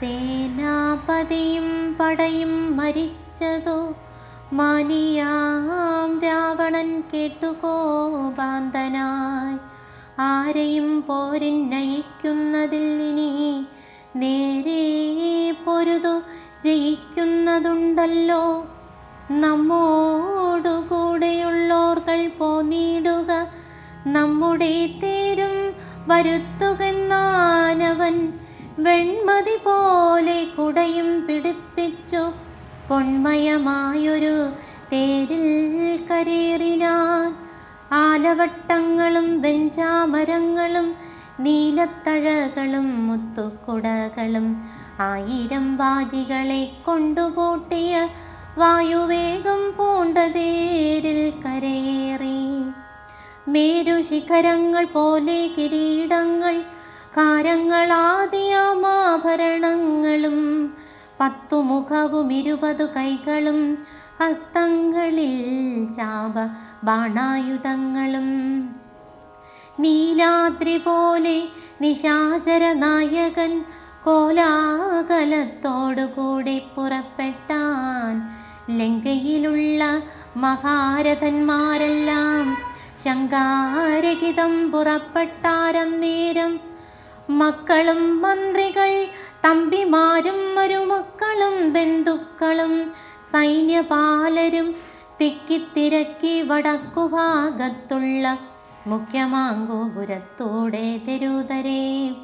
സേനാപതിയും പടയും മരിച്ചതോ? മാനിയാം രാവണൻ കേട്ടുകോപാന്തനായി ആരെയും പോരിൻ നയിക്കുന്നതിൽ ഇനി നേരെ പൊരുതു ജയിക്കുന്നതുണ്ടല്ലോ. നമ്മോടുകൂടെയുള്ളോർകൾ പോന്നിടുക നമ്മുടെ തേരും വരുത്തുകെന്നാനവൻ വെൺമതി പോലെ കുടയും പിടിപ്പിച്ചു. പൊന്മയമായൊരു തേരിൽ കരേറിനാൻ. ആലവട്ടങ്ങളും വെഞ്ചാമരങ്ങളും നീലത്തഴകളും മുത്തുക്കുടകളും ആയിരം വാജികളെ കൊണ്ടുപോട്ടിയ വായുവേഗം പൂണ്ടതേരിൽ കരയേറി. മേരുശിഖരങ്ങൾ പോലെ കിരീടങ്ങൾ കാരങ്ങളാദിയാമാഭരണങ്ങളും പത്തു മുഖവും ഇരുപതു കൈകളും ഹസ്തങ്ങളിൽ ചാപ ബാണായുധങ്ങളും. നീലാദ്രി പോലെ നിശാചര നായകൻ കോലാകലത്തോടുകൂടി പുറപ്പെട്ടാൻ ലങ്കയിലുള്ള മഹാരഥന്മാരെല്ലാം ശങ്കാരഹിതം പുറപ്പെട്ടാരന്നേരം മക്കളും മന്ത്രികൾ തമ്പിമാരും മരുമക്കളും ബന്ധുക്കളും സൈന്യപാലരും തിക്കിത്തിരക്കി വടക്കുഭാഗത്തുള്ള മുഖ്യമാങ്കോപുരത്തോടെ തെരുതരേ.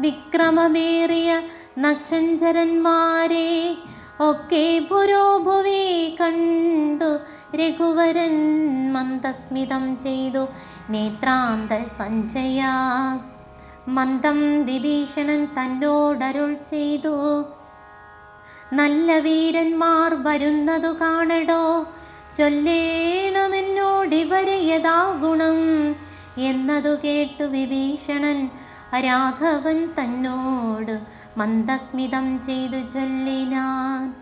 വിക്രമമേറിയ നക്ഷഞ്ചരന്മാരെ ഒക്കെ പുരോഭുവി കണ്ടു രഘുവരൻ മന്ദസ്മിതം ചെയ്തു നേത്രാന്ത സഞ്ജയ മന്ദം വിഭീഷണൻ തന്നോടരുൾ ചെയ്തു. നല്ല വീരന്മാർ വരുന്നതു കാണടോ. ചൊല്ലേണമെന്നോടിവരെ യഥാ ഗുണം. എന്നതു കേട്ടു വിഭീഷണൻ രാഘവൻ തന്നോട് മന്ദസ്മിതം ചെയ്തു ചൊല്ലിനാൻ.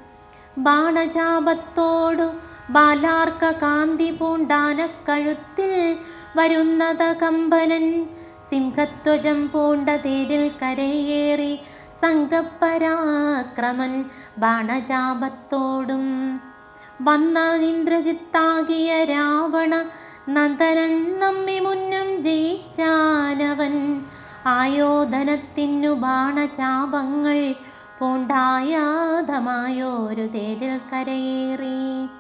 ബാണജാപത്തോടു ബാലാർക്ക കാന്തി പൂണ്ടാനക്കഴുത്തിൽ വരുന്നത കമ്പനൻ സിംഹധ്വജം പൂണ്ട തേരിൽ കരയേറി സംഘപരാക്രമൻ ബാണജാപത്തോടും. വന്ന ഇന്ദ്രജിത്താകിയ രാവണ നന്ദനൻ നമ്മി മുന്നം ജയിച്ചാനവൻ. ആയോധനത്തിനു ബാണചാപങ്ങൾ പൂണ്ടായാതമായോരു തേരിൽ കരയേറി.